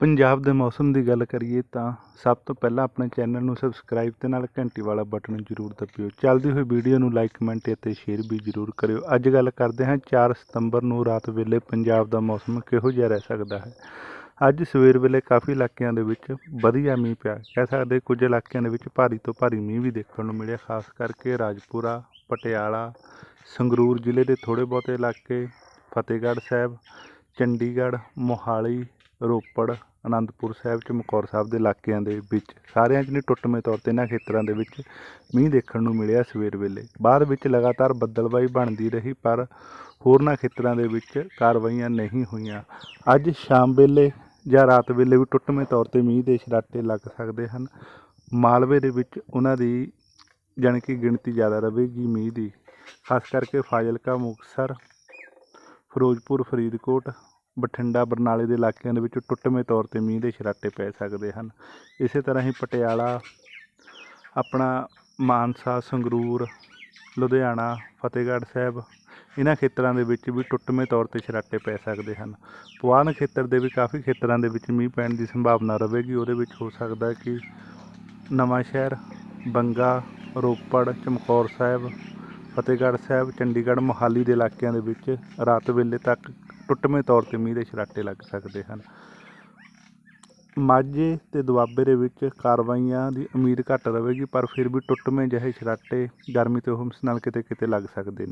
ਪੰਜਾਬ ਦੇ ਮੌਸਮ ਦੀ ਗੱਲ ਕਰੀਏ ਤਾਂ ਸਭ ਤੋਂ ਪਹਿਲਾਂ ਆਪਣੇ ਚੈਨਲ ਨੂੰ ਸਬਸਕ੍ਰਾਈਬ ਤੇ ਨਾਲ ਘੰਟੀ ਵਾਲਾ ਬਟਨ ਜ਼ਰੂਰ ਦਬਿਓ। ਚੱਲਦੀ ਹੋਈ ਵੀਡੀਓ ਨੂੰ ਲਾਈਕ, ਕਮੈਂਟ ਅਤੇ ਸ਼ੇਅਰ ਵੀ ਜ਼ਰੂਰ ਕਰਿਓ। ਅੱਜ ਗੱਲ ਕਰਦੇ ਹਾਂ 4 ਸਤੰਬਰ ਨੂੰ ਰਾਤ ਵੇਲੇ ਪੰਜਾਬ ਦਾ ਮੌਸਮ ਕਿਹੋ ਜਿਹਾ ਰਹਿ ਸਕਦਾ ਹੈ? ਅੱਜ ਸਵੇਰ ਵੇਲੇ ਕਾਫੀ ਇਲਾਕਿਆਂ ਦੇ ਵਿੱਚ ਵਧੀਆ ਮੀਂਹ ਪਿਆ। ਕਹਿ ਸਕਦੇ ਕੁਝ ਇਲਾਕਿਆਂ ਦੇ ਵਿੱਚ ਭਾਰੀ ਤੋਂ ਭਾਰੀ ਮੀਂਹ ਵੀ ਦੇਖਣ ਨੂੰ ਮਿਲਿਆ, ਖਾਸ ਕਰਕੇ ਰਾਜਪੁਰਾ, ਪਟਿਆਲਾ, ਸੰਗਰੂਰ ਜ਼ਿਲ੍ਹੇ ਦੇ ਥੋੜ੍ਹੇ ਬਹੁਤੇ ਇਲਾਕੇ, ਫਤਿਹਗੜ੍ਹ ਸਾਹਿਬ, ਚੰਡੀਗੜ੍ਹ, ਮੋਹਾਲੀ ਰੋਪੜ, ਅਨੰਦਪੁਰ ਸਾਹਿਬ ਚਮਕੌਰ ਸਾਹਿਬ ਦੇ ਇਲਾਕਿਆਂ ਦੇ ਵਿੱਚ, ਸਾਰਿਆਂ 'ਚ ਨਹੀਂ, ਟੁੱਟਵੇਂ ਤੌਰ 'ਤੇ ਇਹਨਾਂ ਖੇਤਰਾਂ ਦੇ ਵਿੱਚ ਮੀਂਹ ਦੇਖਣ ਨੂੰ ਮਿਲਿਆ ਸਵੇਰ ਵੇਲੇ। ਬਾਅਦ ਵਿੱਚ ਲਗਾਤਾਰ ਬੱਦਲਬਾਈ ਬਣਦੀ ਰਹੀ, ਪਰ ਹੋਰਨਾਂ ਖੇਤਰਾਂ ਦੇ ਵਿੱਚ ਕਾਰਵਾਈਆਂ ਨਹੀਂ ਹੋਈਆਂ। ਅੱਜ ਸ਼ਾਮ ਵੇਲੇ ਜਾਂ ਰਾਤ ਵੇਲੇ ਵੀ ਟੁੱਟਵੇਂ ਤੌਰ 'ਤੇ ਮੀਂਹ ਦੇ ਛਰਾਟੇ ਲੱਗ ਸਕਦੇ ਹਨ। ਮਾਲਵੇ ਦੇ ਵਿੱਚ ਉਹਨਾਂ ਦੀ ਜਾਣੀ ਕਿ ਗਿਣਤੀ ਜ਼ਿਆਦਾ ਰਹੇਗੀ ਮੀਂਹ ਦੀ। ਖਾਸ ਕਰਕੇ ਫਾਜ਼ਿਲਕਾ, ਮੁਕਤਸਰ, ਫਿਰੋਜ਼ਪੁਰ, ਫਰੀਦਕੋਟ ਬਠਿੰਡਾ, ਬਰਨਾਲੇ ਦੇ ਇਲਾਕਿਆਂ ਦੇ ਵਿੱਚ ਟੁੱਟਵੇਂ ਤੌਰ 'ਤੇ ਮੀਂਹ ਦੇ ਛਰਾਟੇ ਪੈ ਸਕਦੇ ਹਨ। ਇਸੇ ਤਰ੍ਹਾਂ ਹੀ ਪਟਿਆਲਾ, ਆਪਣਾ ਮਾਨਸਾ, ਸੰਗਰੂਰ, ਲੁਧਿਆਣਾ, ਫਤਿਹਗੜ੍ਹ ਸਾਹਿਬ ਇਹਨਾਂ ਖੇਤਰਾਂ ਦੇ ਵਿੱਚ ਵੀ ਟੁੱਟਵੇਂ ਤੌਰ 'ਤੇ ਛਰਾਟੇ ਪੈ ਸਕਦੇ ਹਨ। ਪੁਆਨ ਖੇਤਰ ਦੇ ਵੀ ਕਾਫੀ ਖੇਤਰਾਂ ਦੇ ਵਿੱਚ ਮੀਂਹ ਪੈਣ ਦੀ ਸੰਭਾਵਨਾ ਰਹੇਗੀ। ਉਹਦੇ ਵਿੱਚ ਹੋ ਸਕਦਾ ਕਿ ਨਵਾਂ ਸ਼ਹਿਰ, ਬੰਗਾ, ਰੋਪੜ, ਚਮਕੌਰ ਸਾਹਿਬ, ਫਤਿਹਗੜ੍ਹ ਸਾਹਿਬ, ਚੰਡੀਗੜ੍ਹ, ਮੋਹਾਲੀ ਦੇ ਇਲਾਕਿਆਂ ਦੇ ਵਿੱਚ ਰਾਤ ਵੇਲੇ ਤੱਕ ਟੁੱਟਵੇਂ ਤੌਰ 'ਤੇ ਮੀਂਹ ਦੇ ਛਰਾਟੇ ਲੱਗ ਸਕਦੇ ਹਨ। ਮਾਝੇ ਤੇ ਦੁਆਬੇ ਦੇ ਵਿੱਚ ਕਾਰਵਾਈਆਂ ਦੀ ਉਮੀਦ ਘੱਟ ਰਹੇਗੀ, ਪਰ ਫਿਰ ਵੀ ਟੁੱਟਵੇਂ ਜਿਹੇ ਛਰਾਟੇ ਗਰਮੀ ਤੇ ਹੁਮਸ ਨਾਲ ਕਿਤੇ ਕਿਤੇ ਲੱਗ ਸਕਦੇ ਨੇ।